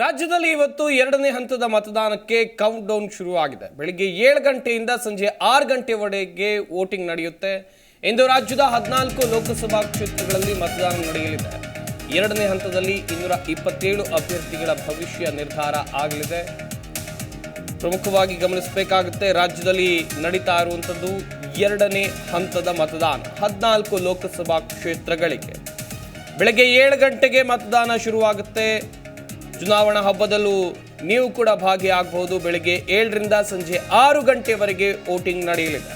ರಾಜ್ಯದಲ್ಲಿ ಇವತ್ತು ಎರಡನೇ ಹಂತದ ಮತದಾನಕ್ಕೆ ಕೌಂಟ್ ಡೌನ್ ಶುರುವಾಗಿದೆ. ಬೆಳಿಗ್ಗೆ ಏಳು ಗಂಟೆಯಿಂದ ಸಂಜೆ ಆರು ಗಂಟೆವರೆಗೆ ವೋಟಿಂಗ್ ನಡೆಯುತ್ತೆ. ಇಂದು ರಾಜ್ಯದ ಹದಿನಾಲ್ಕು ಲೋಕಸಭಾ ಕ್ಷೇತ್ರಗಳಲ್ಲಿ ಮತದಾನ ನಡೆಯಲಿದೆ. ಎರಡನೇ ಹಂತದಲ್ಲಿ ಇನ್ನೂರ ಇಪ್ಪತ್ತೇಳು ಅಭ್ಯರ್ಥಿಗಳ ಭವಿಷ್ಯ ನಿರ್ಧಾರ ಆಗಲಿದೆ. ಪ್ರಮುಖವಾಗಿ ಗಮನಿಸಬೇಕಾಗುತ್ತೆ, ರಾಜ್ಯದಲ್ಲಿ ನಡೀತಾ ಇರುವಂಥದ್ದು ಎರಡನೇ ಹಂತದ ಮತದಾನ, ಹದಿನಾಲ್ಕು ಲೋಕಸಭಾ ಕ್ಷೇತ್ರಗಳಿಗೆ. ಬೆಳಗ್ಗೆ ಏಳು ಗಂಟೆಗೆ ಮತದಾನ ಶುರುವಾಗುತ್ತೆ. ಚುನಾವಣಾ ಹಬ್ಬದಲ್ಲೂ ನೀವು ಕೂಡ ಭಾಗಿಯಾಗಬಹುದು. ಬೆಳಗ್ಗೆ ಏಳರಿಂದ ಸಂಜೆ ಆರು ಗಂಟೆವರೆಗೆ ವೋಟಿಂಗ್ ನಡೆಯಲಿದೆ.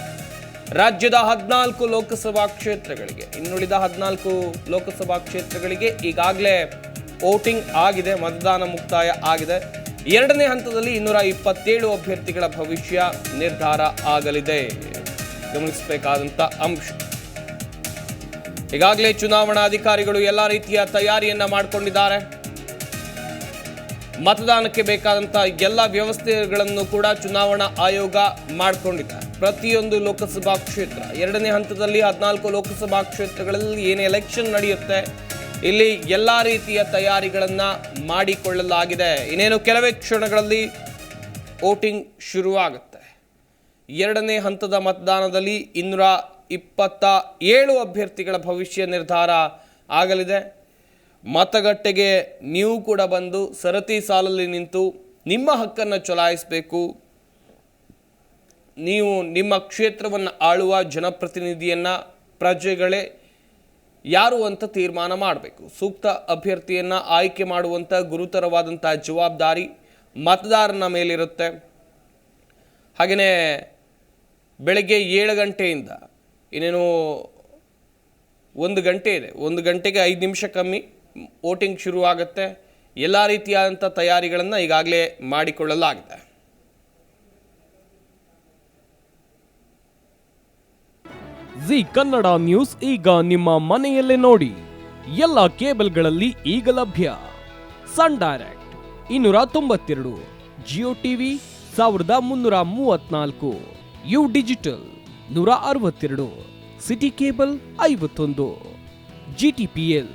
ರಾಜ್ಯದ ಹದಿನಾಲ್ಕು ಲೋಕಸಭಾ ಕ್ಷೇತ್ರಗಳಿಗೆ, ಇನ್ನುಳಿದ ಹದಿನಾಲ್ಕು ಲೋಕಸಭಾ ಕ್ಷೇತ್ರಗಳಿಗೆ ಈಗಾಗಲೇ ವೋಟಿಂಗ್ ಆಗಿದೆ, ಮತದಾನ ಮುಕ್ತಾಯ ಆಗಿದೆ. ಎರಡನೇ ಹಂತದಲ್ಲಿ ಇನ್ನೂರ ಇಪ್ಪತ್ತೇಳು ಅಭ್ಯರ್ಥಿಗಳ ಭವಿಷ್ಯ ನಿರ್ಧಾರ ಆಗಲಿದೆ. ಗಮನಿಸಬೇಕಾದಂಥ ಅಂಶ. ಈಗಾಗಲೇ ಚುನಾವಣಾಧಿಕಾರಿಗಳು ಎಲ್ಲ ರೀತಿಯ ತಯಾರಿಯನ್ನ ಮಾಡಿಕೊಂಡಿದ್ದಾರೆ. ಮತದಾನಕ್ಕೆ ಬೇಕಾದಂಥ ಎಲ್ಲ ವ್ಯವಸ್ಥೆಗಳನ್ನು ಕೂಡ ಚುನಾವಣಾ ಆಯೋಗ ಮಾಡಿಕೊಂಡಿದೆ. ಪ್ರತಿಯೊಂದು ಲೋಕಸಭಾ ಕ್ಷೇತ್ರ, ಎರಡನೇ ಹಂತದಲ್ಲಿ ಹದಿನಾಲ್ಕು ಲೋಕಸಭಾ ಕ್ಷೇತ್ರಗಳಲ್ಲಿ ಏನು ಎಲೆಕ್ಷನ್ ನಡೆಯುತ್ತೆ, ಇಲ್ಲಿ ಎಲ್ಲ ರೀತಿಯ ತಯಾರಿಗಳನ್ನು ಮಾಡಿಕೊಳ್ಳಲಾಗಿದೆ. ಇನ್ನೇನು ಕೆಲವೇ ಕ್ಷಣಗಳಲ್ಲಿ ವೋಟಿಂಗ್ ಶುರುವಾಗುತ್ತೆ. ಎರಡನೇ ಹಂತದ ಮತದಾನದಲ್ಲಿ ಇನ್ನೂರ ಇಪ್ಪತ್ತ ಏಳು ಅಭ್ಯರ್ಥಿಗಳ ಭವಿಷ್ಯ ನಿರ್ಧಾರ ಆಗಲಿದೆ. ಮತಗಟ್ಟೆಗೆ ನೀವು ಕೂಡ ಬಂದು ಸರತಿ ಸಾಲಲ್ಲಿ ನಿಂತು ನಿಮ್ಮ ಹಕ್ಕನ್ನು ಚಲಾಯಿಸಬೇಕು. ನೀವು ನಿಮ್ಮ ಕ್ಷೇತ್ರವನ್ನು ಆಳುವ ಜನಪ್ರತಿನಿಧಿಯನ್ನು ಪ್ರಜೆಗಳೇ ಯಾರು ಅಂತ ತೀರ್ಮಾನ ಮಾಡಬೇಕು. ಸೂಕ್ತ ಅಭ್ಯರ್ಥಿಯನ್ನು ಆಯ್ಕೆ ಮಾಡುವಂಥ ಗುರುತರವಾದಂಥ ಜವಾಬ್ದಾರಿ ಮತದಾರನ ಮೇಲಿರುತ್ತೆ. ಹಾಗೆಯೇ ಬೆಳಗ್ಗೆ ಏಳು ಗಂಟೆಯಿಂದ ಇನ್ನೇನು ಒಂದು ಗಂಟೆ ಇದೆ. ಒಂದು ಗಂಟೆಗೆ ಐದು ನಿಮಿಷ ಕಮ್ಮಿ. ವೋಟಿಂಗ್ ಶುರುವಾಗುತ್ತೆ. ಎಲ್ಲ ರೀತಿಯಾದಂಥ ತಯಾರಿಗಳನ್ನು ಈಗಾಗಲೇ ಮಾಡಿಕೊಳ್ಳಲಾಗಿದೆ. ಜಿ ಕನ್ನಡ ನ್ಯೂಸ್ ಈಗ ನಿಮ್ಮ ಮನೆಯಲ್ಲೇ ನೋಡಿ. ಎಲ್ಲ ಕೇಬಲ್ಗಳಲ್ಲಿ ಈಗ ಲಭ್ಯ. ಸನ್ ಡೈರೆಕ್ಟ್ ಇನ್ನೂರ ತೊಂಬತ್ತೆರಡು, ಜಿಯೋ ಟಿವಿ ಸಾವಿರದ ಮುನ್ನೂರ ಮೂವತ್ನಾಲ್ಕು, ಯು ಡಿಜಿಟಲ್ ನೂರ ಅರವತ್ತೆರಡು, ಸಿಟಿ ಕೇಬಲ್ ಐವತ್ತೊಂದು, ಜಿ ಟಿ ಪಿ ಎಲ್